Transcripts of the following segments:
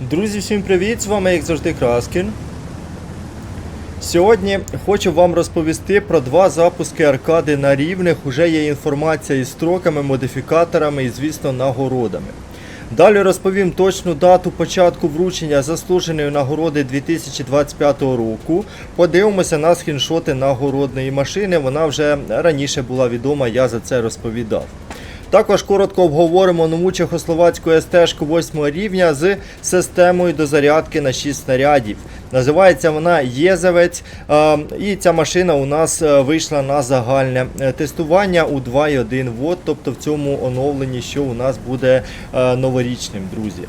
Друзі, всім привіт! З вами, як завжди, Краскін. Сьогодні хочу вам розповісти про два запуски аркади на рівних. Уже є інформація із строками, модифікаторами і, звісно, нагородами. Далі розповім точну дату початку вручення заслуженої нагороди 2025 року. Подивимося на скріншоти нагородної машини. Вона вже раніше була відома, я за це розповідав. Також коротко обговоримо нову чехословацьку СТ-шку 8 рівня з системою дозарядки на 6 снарядів. Називається вона Єзевець. е, І ця машина у нас е, вийшла на загальне е, тестування у 2,1 Вт, тобто в цьому оновленні, що у нас буде новорічним, друзі.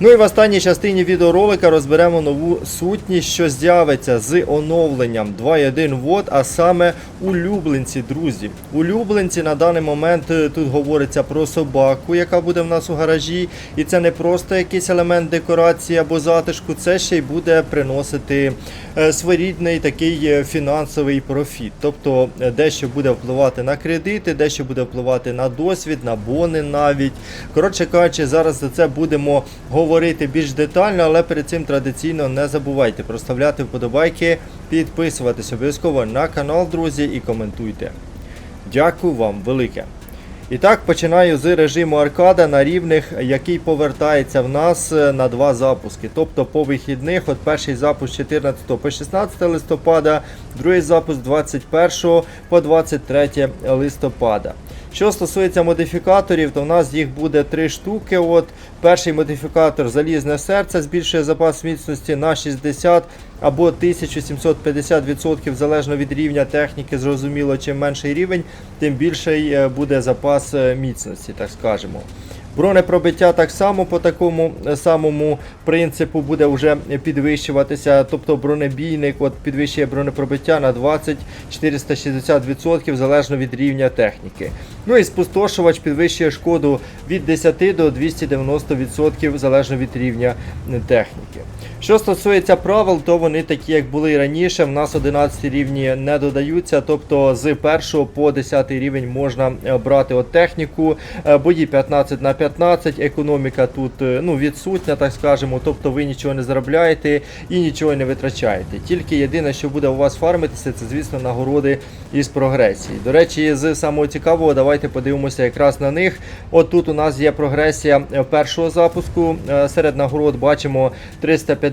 Ну і в останній частині відеоролика розберемо нову сутність, що з'явиться з оновленням 2.1 вод, а саме улюбленці, друзі. Улюбленці на даний момент е, тут говориться про собаку, яка буде в нас у гаражі. І це не просто якийсь елемент декорації або затишку, це ще й буде приносити е, своєрідний такий е, фінансовий профіт. Тобто дещо буде впливати на кредити, дещо буде впливати на досвід, на бони навіть. Коротше кажучи, зараз за це будемо говорити більш детально, але перед цим традиційно не забувайте проставляти вподобайки, підписуватись обов'язково на канал, друзі, і коментуйте. Дякую вам велике. І так, починаю з режиму аркада на рівних, який повертається в нас е, на два запуски. Тобто по вихідних, от перший запуск 14 по 16 листопада, другий запуск 21 по 23 листопада. Що стосується модифікаторів, то в нас їх буде три штуки. От Перший модифікатор залізне серце збільшує запас міцності на 60 або 1750% залежно від рівня техніки. Зрозуміло, чим менший рівень, тим більший е, буде запас е, міцності, так скажемо. Бронепробиття так само по такому е, самому принципу буде вже підвищуватися. Тобто бронебійник от підвищує бронепробиття на 20-460% залежно від рівня техніки. Ну і спустошувач підвищує шкоду від 10 до 290% залежно від рівня техніки. Що стосується правил, то вони такі, як були і раніше. В нас 11 рівні не додаються, тобто з 1 по 10 рівень можна е, брати от техніку, е, бої 15 на 15, економіка тут е, ну, відсутня, так скажемо, тобто ви нічого не заробляєте і нічого не витрачаєте. Тільки єдине, що буде у вас фармитися, це, звісно, нагороди із прогресії. До речі, з самого цікавого, давайте подивимося якраз на них. От тут у нас є прогресія першого запуску. Серед нагород бачимо 350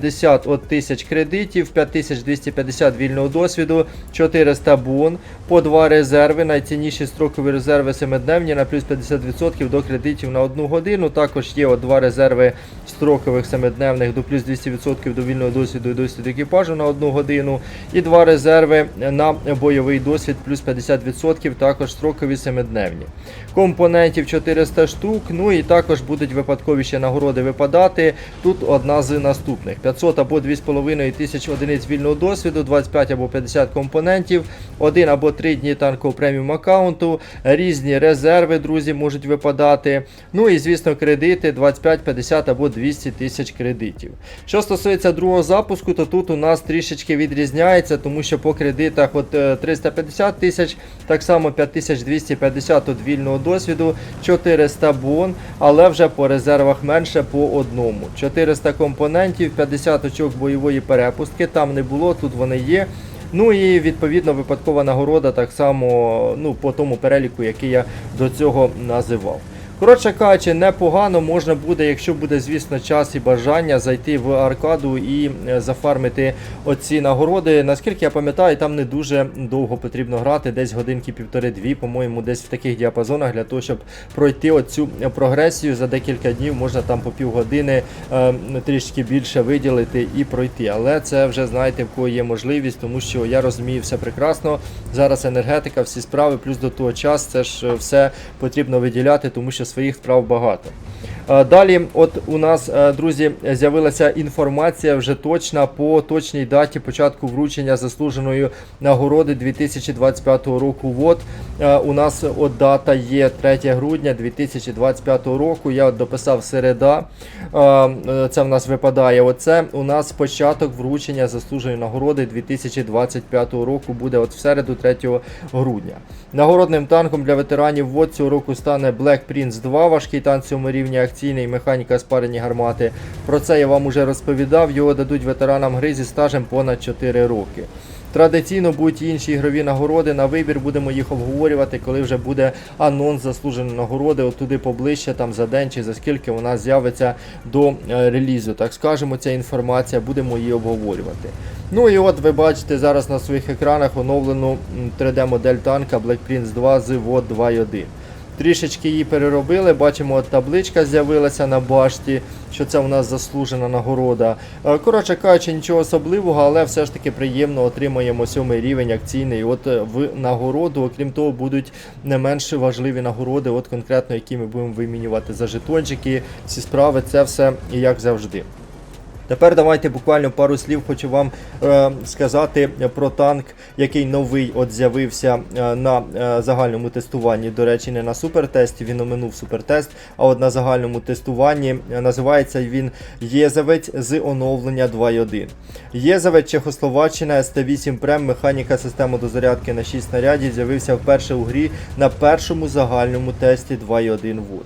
от тисяч кредитів, 5250 вільного досвіду, 400 бон, по 2 резерви. Найцінніші строкові резерви 7-дневні на плюс 50% до кредитів на 1 годину. Також є от 2 резерви строкових 7-дневних до плюс 200% до вільного досвіду і досвіду екіпажу на 1 годину. І 2 резерви на бойовий досвід плюс 50%, також строкові 7-дневні. Компонентів 400 штук. Ну і також будуть випадкові ще нагороди випадати. Тут одна з наступних: 500 або 2,5 тисяч одиниць вільного досвіду, 25 або 50 компонентів, 1 або 3 дні танкового преміум аккаунту, різні резерви, друзі, можуть випадати. Ну і звісно, кредити 25, 50 або 200 тисяч кредитів. Що стосується другого запуску, то тут у нас трішечки відрізняється, тому що по кредитах от е, 350 тисяч, так само 5250 от вільного досвіду, 400 бон, але вже по резервах менше по одному. 400 компонентів, 50 очок бойової перепустки, там не було, тут вони є. Ну і відповідно випадкова нагорода так само ну, по тому переліку, який я до цього називав. Коротше кажучи, непогано можна буде, якщо буде, звісно, час і бажання зайти в аркаду і е, зафармити оці нагороди. Наскільки я пам'ятаю, там не дуже довго потрібно грати, десь годинки півтори-дві, по-моєму, десь в таких діапазонах для того, щоб пройти оцю прогресію за декілька днів, можна там по півгодини е, трішки більше виділити і пройти. Але це вже знаєте, в кого є можливість, тому що я розумію все прекрасно. Зараз енергетика, всі справи, плюс до того час це ж е, все потрібно виділяти, тому що своїх справ багато. Е, Далі, от у нас, е, друзі, з'явилася інформація вже точна по точній даті початку вручення заслуженої нагороди 2025 року. Вот е, у нас от дата є 3 грудня 2025 року. Я от дописав середа. Це в нас випадає. Оце у нас початок вручення заслуженої нагороди 2025 року буде от в середу 3 грудня. Нагородним танком для ветеранів ВОД цього року стане Black Prince 2, важкий танк цьому рівні реакційний, механіка спарені гармати. Про це я вам уже розповідав. Його дадуть ветеранам гри зі стажем понад 4 роки. Традиційно будуть інші ігрові нагороди. На вибір будемо їх обговорювати, коли вже буде анонс заслуженої нагороди. Туди поближче, там за день чи за скільки вона з'явиться до е, релізу. Так скажемо, ця інформація, будемо її обговорювати. Ну і от ви бачите зараз на своїх екранах оновлену 3D-модель танка Black Prince 2 з WOD 2.1. Трішечки її переробили, бачимо, от табличка з'явилася на башті, що це у нас заслужена нагорода. Е, Коротше кажучи, нічого особливого, але все ж таки приємно отримаємо сьомий рівень акційний от е, в нагороду. Окрім того, будуть не менш важливі нагороди, от конкретно які ми будемо вимінювати за жетончики, ці справи, це все як завжди. Тепер давайте буквально пару слів хочу вам е, сказати про танк, який новий от з'явився е, на е, загальному тестуванні. До речі, не на супертесті, він оминув супертест, а от на загальному тестуванні е, називається він Єзавець з оновлення 2.1. Єзавець Чехословаччина СТ8 Прем, механіка системи дозарядки на 6 снарядів з'явився вперше у грі на першому загальному тесті 2.1 ВОД.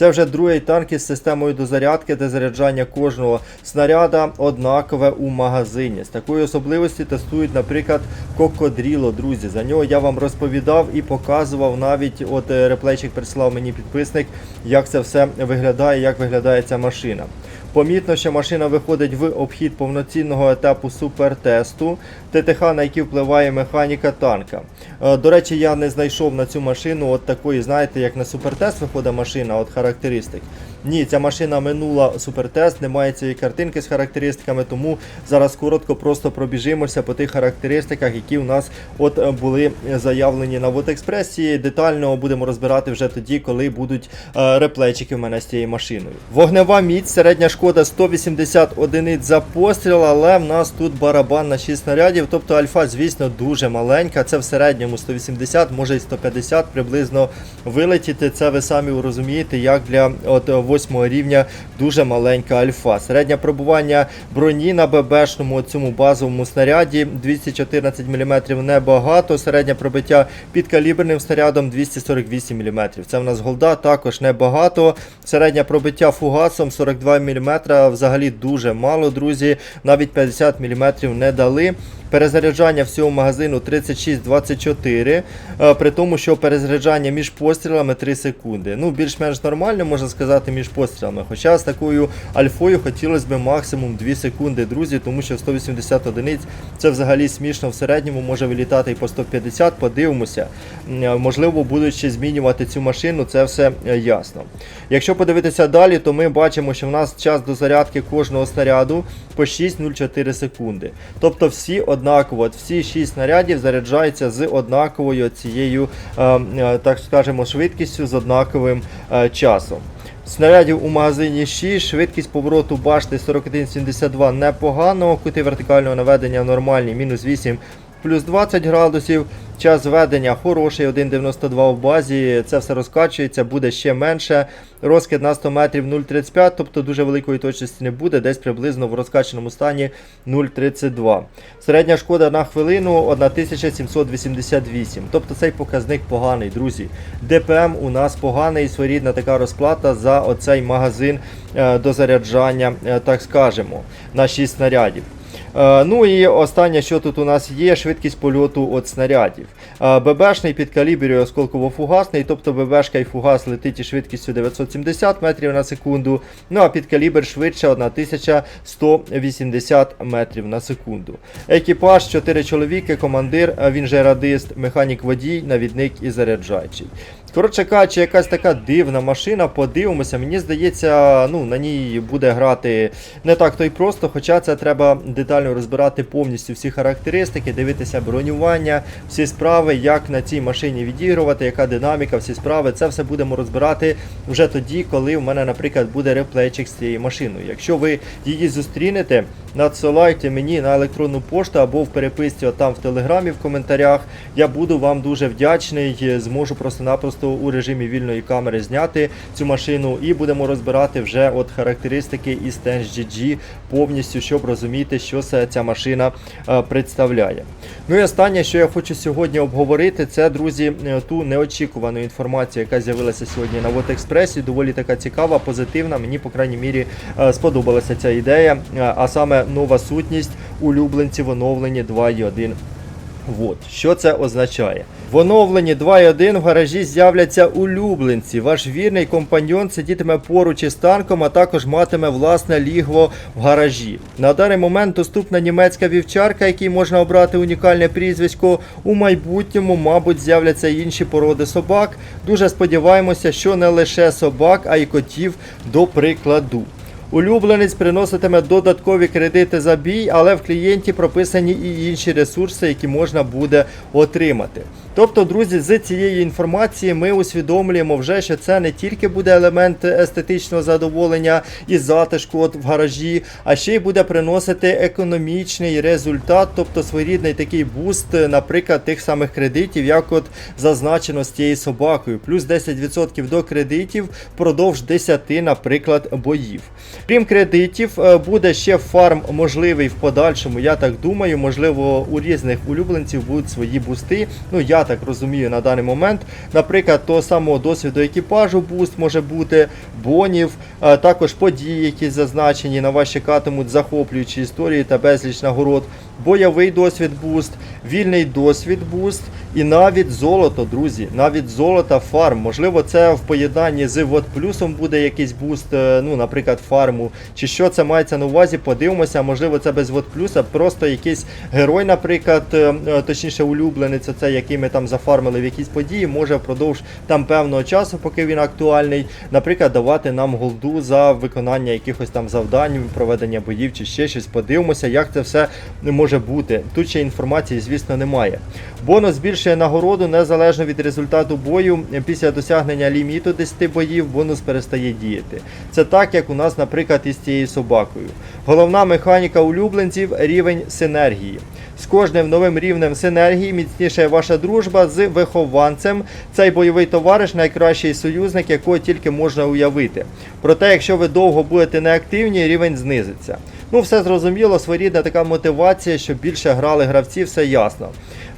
Це вже другий танк із системою дозарядки, де заряджання кожного снаряда однакове у магазині. З такої особливості тестують, наприклад, Кокодріло, друзі. За нього я вам розповідав і показував навіть, от е, реплейчик прислав мені підписник, як це все виглядає, як виглядає ця машина. Помітно, що машина виходить в обхід повноцінного етапу супертесту, ТТХ, на який впливає механіка танка. Е, До речі, я не знайшов на цю машину от такої, знаєте, як на супертест виходить машина, от характеристик. Ні, ця машина минула супертест, немає цієї картинки з характеристиками, тому зараз коротко просто пробіжимося по тих характеристиках, які у нас от е, були заявлені на Вотекспресі. Детально будемо розбирати вже тоді, коли будуть е, реплейчики в мене з цією машиною. Вогнева міць, середня шкода 180 одиниць за постріл, але в нас тут барабан на 6 снарядів, тобто альфа, звісно, дуже маленька. Це в середньому 180, може і 150 приблизно вилетіти. Це ви самі розумієте, як для от 8 рівня дуже маленька альфа. Середнє пробування броні на ББшному цьому базовому снаряді 214 мм небагато. Середнє пробиття під каліберним снарядом 248 мм. Це в нас голда, також небагато. Середнє пробиття фугасом 42 мм. Взагалі дуже мало, друзі. Навіть 50 мм не дали. Перезаряджання всього магазину 36-24, е, при тому, що перезаряджання між пострілами 3 секунди. Ну, більш-менш нормально, можна сказати, між пострілами. Хоча з такою альфою хотілося б максимум 2 секунди, друзі, тому що 180 одиниць це взагалі смішно в середньому, може вилітати і по 150, подивимося. Е, Можливо, будуть ще змінювати цю машину, це все е, ясно. Якщо подивитися далі, то ми бачимо, що в нас час до зарядки кожного снаряду по 6,04 секунди. Тобто всі однаково, всі 6 снарядів заряджаються з однаковою цією, е, е, так скажемо, швидкістю, з однаковим е, часом. Снарядів у магазині 6, швидкість повороту башти 41,72 непогано, кути вертикального наведення нормальні, мінус 8 плюс 20 градусів. Час ведення хороший, 1,92 в базі, це все розкачується, буде ще менше. Розкид на 100 метрів 0,35, тобто дуже великої точності не буде, десь приблизно в розкачаному стані 0,32. Середня шкода на хвилину 1788. Тобто цей показник поганий, друзі. ДПМ у нас поганий, своєрідна така розплата за оцей магазин е, до заряджання, е, так скажемо, на 6 снарядів. Е, Ну і останнє, що тут у нас є, швидкість польоту від снарядів. Е, ББшний під каліброю осколково-фугасний, тобто ББшка і фугас летить із швидкістю 970 метрів на секунду. Ну а під калібр швидше 1180 метрів на секунду. Екіпаж 4 чоловіки, командир, е, він же радист, механік водій, навідник і заряджаючий. Коротше кажучи, якась така дивна машина, подивимося. Мені здається, ну, на ній буде грати не так то й просто, хоча це треба детально розбирати повністю всі характеристики, дивитися бронювання, всі справи, як на цій машині відігрувати, яка динаміка, всі справи. Це все будемо розбирати вже тоді, коли в мене, наприклад, буде реплейчик з цією машиною. Якщо ви її зустрінете, надсилайте мені на електронну пошту або в переписці отам в телеграмі в коментарях. Я буду вам дуже вдячний, зможу просто-напросто просто у режимі вільної камери зняти цю машину і будемо розбирати вже от характеристики із TenGG повністю, щоб розуміти, що ця машина е, представляє. Ну і останнє, що я хочу сьогодні обговорити, це, друзі, е, ту неочікувану інформацію, яка з'явилася сьогодні на Вотекспресі. Доволі така цікава, позитивна. Мені, по крайній мірі, е, сподобалася ця ідея, а саме нова сутність улюбленців оновлені 2.1 Вот. Що це означає? В оновленні 2.1 в гаражі з'являться улюбленці. Ваш вірний компаньон сидітиме поруч із танком, а також матиме власне лігво в гаражі. На даний момент доступна німецька вівчарка, якій можна обрати унікальне прізвисько. У майбутньому, мабуть, з'являться інші породи собак. Дуже сподіваємося, що не лише собак, а й котів до прикладу. Улюбленець приноситиме додаткові кредити за бій, але в клієнті прописані і інші ресурси, які можна буде отримати. Тобто, друзі, з цієї інформації ми усвідомлюємо вже, що це не тільки буде елемент естетичного задоволення і затишку от в гаражі, а ще й буде приносити економічний результат, тобто своєрідний такий буст, наприклад, тих самих кредитів, як от зазначено з цією собакою, плюс 10% до кредитів впродовж 10, наприклад, боїв. Крім кредитів, е, буде ще фарм можливий в подальшому. Я так думаю, можливо, у різних улюбленців будуть свої бусти. Ну, я так розумію на даний момент. Наприклад, того самого досвіду екіпажу буст може бути, бонів, е, також події, які зазначені на вас чекатимуть захоплюючі історії та безліч нагород. Бойовий досвід буст, вільний досвід буст і навіть золото, друзі. Навіть золото фарм. Можливо, це в поєднанні з вот плюсом буде якийсь буст, е, ну, наприклад, фарму. Чи що це мається на увазі? Подивимося, можливо, це без вот плюса, просто якийсь герой, наприклад, е, е, точніше, улюбленець, це який ми там зафармили в якійсь події, може впродовж там певного часу, поки він актуальний, наприклад, давати нам голду за виконання якихось там завдань, проведення боїв чи ще щось. Подивимося, як це все може бути. Тут ще інформації, звісно, немає. Бонус збільшує нагороду незалежно від результату бою. Після досягнення ліміту 10 боїв бонус перестає діяти. Це так, як у нас, наприклад, із цією собакою. Головна механіка улюбленців рівень синергії. З кожним новим рівнем синергії міцніше ваша дружба з вихованцем. Цей бойовий товариш найкращий союзник, якого тільки можна уявити. Проте, якщо ви довго будете неактивні, рівень знизиться. Ну, все зрозуміло, своєрідна така мотивація, щоб більше грали гравці, все ясно.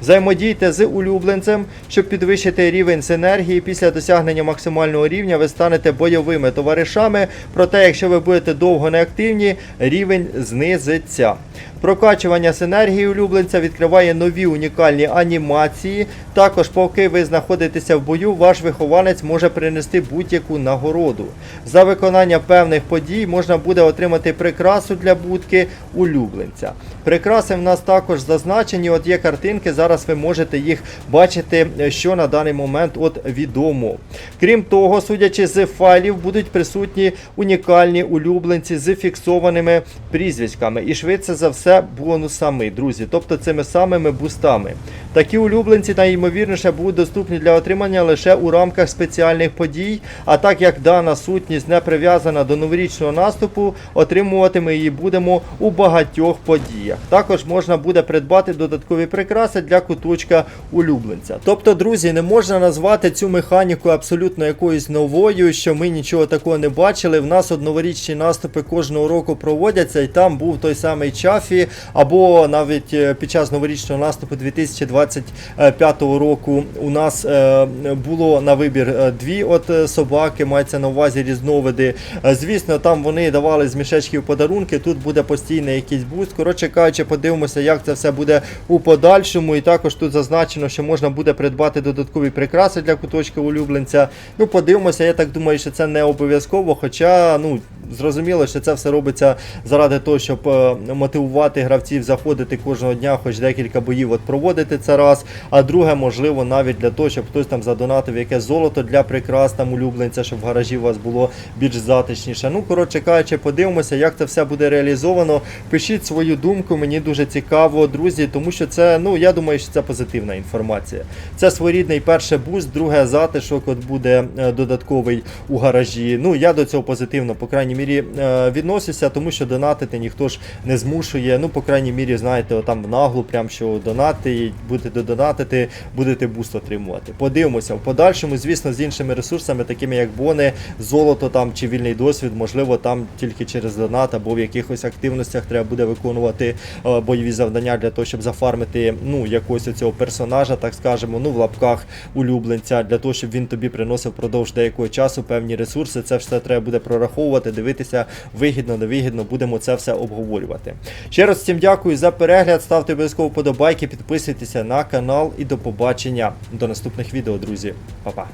Взаємодійте з улюбленцем, щоб підвищити рівень синергії. Після досягнення максимального рівня ви станете бойовими товаришами. Проте, якщо ви будете довго неактивні, рівень знизиться. Прокачування синергії улюбленця відкриває нові унікальні анімації. Також, поки ви знаходитеся в бою, ваш вихованець може принести будь-яку нагороду. За виконання певних подій можна буде отримати прикрасу для будки улюбленця. Прикраси в нас також зазначені. От є картинки. Зараз ви можете їх бачити, що на даний момент от відомо. Крім того, судячи з файлів, будуть присутні унікальні улюбленці з фіксованими прізвиськами. І швидше за все бонусами, друзі, тобто цими самими бустами. Такі улюбленці найімовірніше будуть доступні для отримання лише у рамках спеціальних подій. А так як дана сутність не прив'язана до новорічного наступу, отримувати ми її будемо у багатьох подіях. Також можна буде придбати додаткові прикраси для куточка улюбленця. Тобто, друзі, не можна назвати цю механіку абсолютно якоюсь новою, що ми нічого такого не бачили. В нас от новорічні наступи кожного року проводяться, і там був той самий Чафі, або навіть е, під час новорічного наступу 2025 року у нас е, було на вибір е, дві от собаки, мається на увазі різновиди. Звісно, там вони давали з мішечків подарунки. Тут буде постійний якийсь буст. Коротше кажучи, подивимося, як це все буде у подальшому. І також тут зазначено, що можна буде придбати додаткові прикраси для куточка улюбленця. Ну, подивимося, я так думаю, що це не обов'язково, хоча, ну. Зрозуміло, що це все робиться заради того, щоб е, мотивувати гравців заходити кожного дня, хоч декілька боїв от проводити це раз. А друге, можливо, навіть для того, щоб хтось там задонатив якесь золото для прикрас там улюбленця, щоб в гаражі у вас було більш затишніше. Ну, коротше кажучи, подивимося, як це все буде реалізовано. Пишіть свою думку, мені дуже цікаво, друзі, тому що це, ну я думаю, що це позитивна інформація. Це своєрідний перший буст, друге затишок от буде е, додатковий у гаражі. Ну я до цього позитивно, по крайній мірі, е, відносюся, тому що донатити ніхто ж не змушує. Ну, по крайній мірі, знаєте, там в наглу, прям що донати, будете донатити, будете буст отримувати. Подивимося. В подальшому, звісно, з іншими ресурсами, такими як бони, золото там чи вільний досвід, можливо, там тільки через донат або в якихось активностях треба буде виконувати е, бойові завдання для того, щоб зафармити ну, якогось цього персонажа, так скажемо, ну в лапках улюбленця, для того, щоб він тобі приносив впродовж деякого часу певні ресурси. Це все треба буде прораховувати, дивитися вигідно, невигідно, будемо це все обговорювати. Ще раз всім дякую за перегляд. Ставте обов'язково подобайки, підписуйтеся на канал і до побачення до наступних відео, друзі. Па-па.